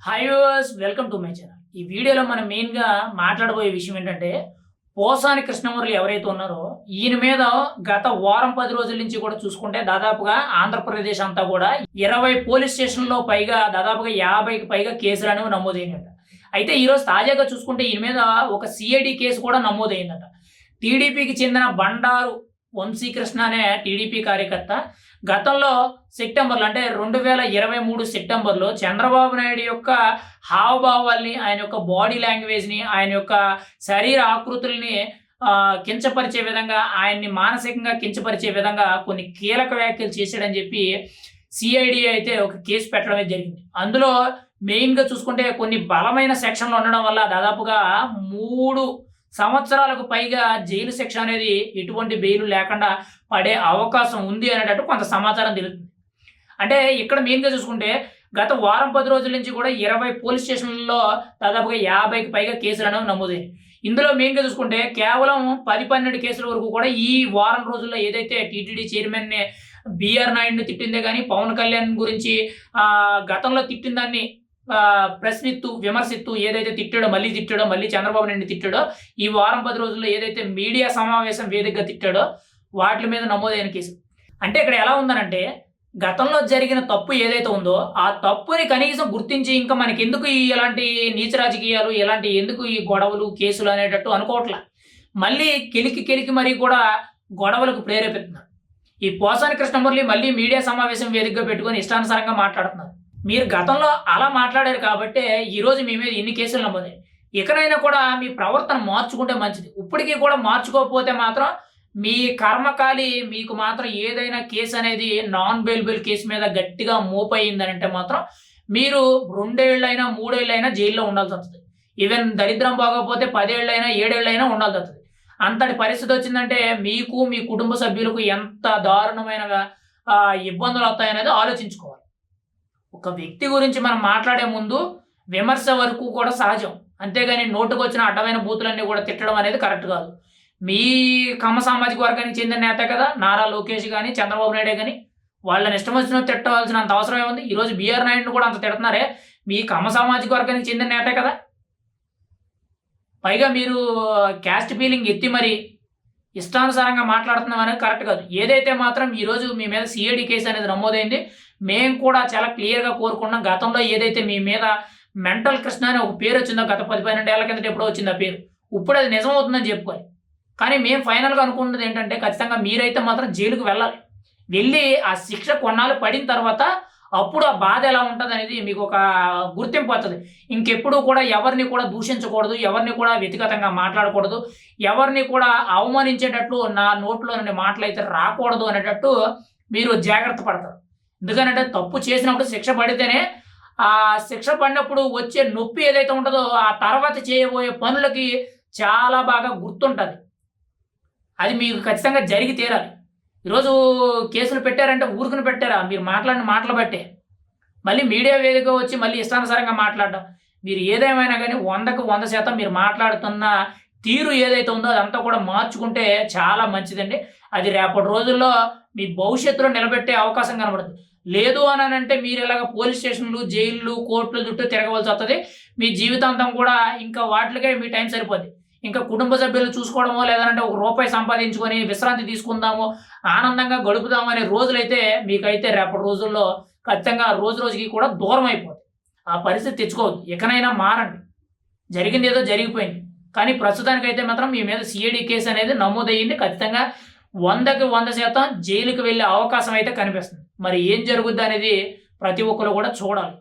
Hi viewers welcome to my channel ఈ వీడియోలో మనం మెయిన్గా మాట్లాడబోయే విషయం ఏంటంటే పోసాని కృష్ణమురళి ఎవరైతే ఉన్నారో ఈయన మీద గత వారం పది రోజుల నుంచి కూడా చూసుకుంటే దాదాపుగా ఆంధ్రప్రదేశ్ అంతా కూడా ఇరవై పోలీస్ స్టేషన్లో పైగా దాదాపుగా యాభైకి పైగా కేసులు అనేవి నమోదైనట అయితే ఈరోజు తాజాగా చూసుకుంటే ఈయన మీద ఒక సిఐడి కేసు కూడా నమోదైందట. టీడీపీకి చెందిన బండారు వంశీకృష్ణ అనే టీడీపీ కార్యకర్త. గతంలో సెప్టెంబర్లో అంటే రెండు వేల ఇరవై మూడు సెప్టెంబర్లో చంద్రబాబు నాయుడు యొక్క హావభావాల్ని ఆయన యొక్క బాడీ లాంగ్వేజ్ని ఆయన యొక్క శరీర ఆకృతుల్ని కించపరిచే విధంగా ఆయన్ని మానసికంగా కించపరిచే విధంగా కొన్ని కీలక వ్యాఖ్యలు చేశాడని చెప్పి సిఐడి అయితే ఒక కేసు పెట్టడమే జరిగింది. అందులో మెయిన్గా చూసుకుంటే కొన్ని బలమైన సెక్షన్లు ఉండడం వల్ల దాదాపుగా మూడు సంవత్సరాలకు పైగా జైలు శిక్ష అనేది ఎటువంటి బెయిల్ లేకుండా పడే అవకాశం ఉంది అనేటట్టు కొంత సమాచారం తెలుస్తుంది. అంటే ఇక్కడ మెయిన్గా చూసుకుంటే గత వారం పది రోజుల నుంచి కూడా ఇరవై పోలీస్ స్టేషన్లలో దాదాపుగా యాభైకి పైగా కేసులు అనేవి నమోదయ్యాయి. ఇందులో మెయిన్గా చూసుకుంటే కేవలం పది పన్నెండు కేసుల వరకు కూడా ఈ వారం రోజుల్లో ఏదైతే టీటీడీ చైర్మన్ని బిఆర్ నాయుడిని తిట్టిందే కానీ పవన్ కళ్యాణ్ గురించి గతంలో తిట్టిన దాన్ని ప్రశ్నిస్తూ విమర్శిస్తూ ఏదైతే తిట్టాడో మళ్ళీ తిట్టాడో మళ్ళీ చంద్రబాబు నాయుడు తిట్టాడో ఈ వారం పది రోజుల్లో ఏదైతే మీడియా సమావేశం వేదికగా తిట్టాడో వాటి మీద నమోదైన కేసు. అంటే ఇక్కడ ఎలా ఉందనంటే గతంలో జరిగిన తప్పు ఏదైతే ఉందో ఆ తప్పుని కనీసం గుర్తించి ఇంకా మనకి ఎందుకు ఇలాంటి నీచ రాజకీయాలు ఇలాంటి ఎందుకు ఈ గొడవలు కేసులు అనేటట్టు అనుకోవట్లా. మళ్ళీ కెలికి కెలికి మరీ కూడా గొడవలకు ప్రేరేపిస్తున్నారు. ఈ పోసాని కృష్ణమురళి మళ్ళీ మీడియా సమావేశం వేదికగా పెట్టుకొని ఇష్టానుసారంగా మాట్లాడుతున్నారు. మీరు గతంలో అలా మాట్లాడారు కాబట్టే ఈరోజు మీ మీద ఇన్ని కేసులు నమోదాయి ఇకనైనా కూడా మీ ప్రవర్తన మార్చుకుంటే మంచిది. ఇప్పటికీ కూడా మార్చుకోకపోతే మాత్రం మీ కర్మకాలి మీకు మాత్రం ఏదైనా కేసు అనేది నాన్ బెయిలబుల్ కేసు మీద గట్టిగా మోపయిందనంటే మాత్రం మీరు రెండేళ్ళైనా మూడేళ్ళైనా జైల్లో ఉండాల్సి వస్తుంది. ఈవెన్ దరిద్రం బాగోకపోతే పదేళ్ళైనా ఏడేళ్ళైనా ఉండాల్సి వస్తుంది. అంతటి పరిస్థితి వచ్చిందంటే మీకు మీ కుటుంబ సభ్యులకు ఎంత దారుణమైన ఇబ్బందులు వస్తాయనేది ఆలోచించుకోవాలి. ఒక వ్యక్తి గురించి మనం మాట్లాడే ముందు విమర్శ వరకు కూడా సహజం. అంతేగాని నోటుకు వచ్చిన అడ్డమైన బూతులన్నీ కూడా తిట్టడం అనేది కరెక్ట్ కాదు. మీ కమ్మ సామాజిక వర్గానికి చెందిన నేత కదా నారా లోకేష్ కానీ చంద్రబాబు నాయుడే కానీ వాళ్ళని ఇష్టం వచ్చిన తిట్టవలసిన అంత అవసరం ఏముంది? ఈరోజు బీఆర్ నాయుడుని కూడా అంత తిడుతున్నారే? మీ కమ్మ సామాజిక వర్గానికి చెందిన నేతే కదా? పైగా మీరు క్యాస్ట్ ఫీలింగ్ ఎత్తి మరి ఇష్టానుసారంగా మాట్లాడుతున్నాం అనేది కరెక్ట్ కాదు. ఏదైతే మాత్రం ఈరోజు మీ మీద సిఐడి కేసు అనేది నమోదైంది మేము కూడా చాలా క్లియర్గా కోరుకున్నాం. గతంలో ఏదైతే మీ మీద మెంటల్ కృష్ణ అనే ఒక పేరు వచ్చిందో గత పది పన్నెండు ఏళ్ళ కిందట ఎప్పుడో వచ్చింది ఆ పేరు. ఇప్పుడు అది నిజం అవుతుందని చెప్పుకోవాలి. కానీ మేము ఫైనల్గా అనుకున్నది ఏంటంటే ఖచ్చితంగా మీరైతే మాత్రం జైలుకు వెళ్ళాలి. వెళ్ళి ఆ శిక్ష కొన్నాళ్ళు పడిన తర్వాత అప్పుడు ఆ బాధ ఎలా ఉంటుంది అనేది మీకు ఒక గుర్తింపు వస్తుంది. ఇంకెప్పుడు కూడా ఎవరిని కూడా దూషించకూడదు ఎవరిని కూడా వ్యక్తిగతంగా మాట్లాడకూడదు ఎవరిని కూడా అవమానించేటట్లు నా నోట్లో నుండి మాటలు అయితే రాకూడదు అనేటట్టు మీరు జాగ్రత్త పడతారు. ఎందుకంటే తప్పు చేసినప్పుడు శిక్ష పడితేనే ఆ శిక్ష పడినప్పుడు వచ్చే నొప్పి ఏదైతే ఉంటుందో ఆ తర్వాత చేయబోయే పనులకి చాలా బాగా గుర్తుంటుంది. అది మీకు ఖచ్చితంగా జరిగి తీరాలి. ఈరోజు కేసులు పెట్టారంటే ఊరుకుని పెట్టారా? మీరు మాట్లాడిన మాటలు బట్టే. మళ్ళీ మీడియా వేదిక వచ్చి మళ్ళీ ఇష్టానుసారంగా మాట్లాడడం. మీరు ఏదేమైనా కానీ వందకు వంద శాతం మీరు మాట్లాడుతున్న తీరు ఏదైతే ఉందో అదంతా కూడా మార్చుకుంటే చాలా మంచిదండి. అది రేపటి రోజుల్లో మీ భవిష్యత్తులో నిలబెట్టే అవకాశం కనబడుతుంది. లేదు అని అంటే మీరు ఇలాగ పోలీస్ స్టేషన్లు జైళ్ళు కోర్టుల చుట్టూ తిరగవలసి వస్తుంది. మీ జీవితాంతం కూడా ఇంకా వాటికే మీ టైం సరిపోద్ది. ఇంకా కుటుంబ సభ్యులు చూసుకోవడమో లేదంటే ఒక రూపాయి సంపాదించుకొని విశ్రాంతి తీసుకుందాము ఆనందంగా గడుపుదాము అనే రోజులైతే మీకైతే రేపటి రోజుల్లో ఖచ్చితంగా రోజు రోజుకి కూడా దూరం అయిపోతుంది ఆ పరిస్థితి తెచ్చుకోవద్దు. ఎక్కడైనా మారండి. జరిగింది ఏదో జరిగిపోయింది. కానీ ప్రస్తుతానికైతే మాత్రం మీ మీద సిఐడి కేసు అనేది నమోదయ్యింది. ఖచ్చితంగా వందకి వంద శాతం జైలుకి వెళ్ళే అవకాశం అయితే కనిపిస్తుంది. మరి ఏం జరుగుద్ది అనేది ప్రతి ఒక్కరు కూడా చూడాలి.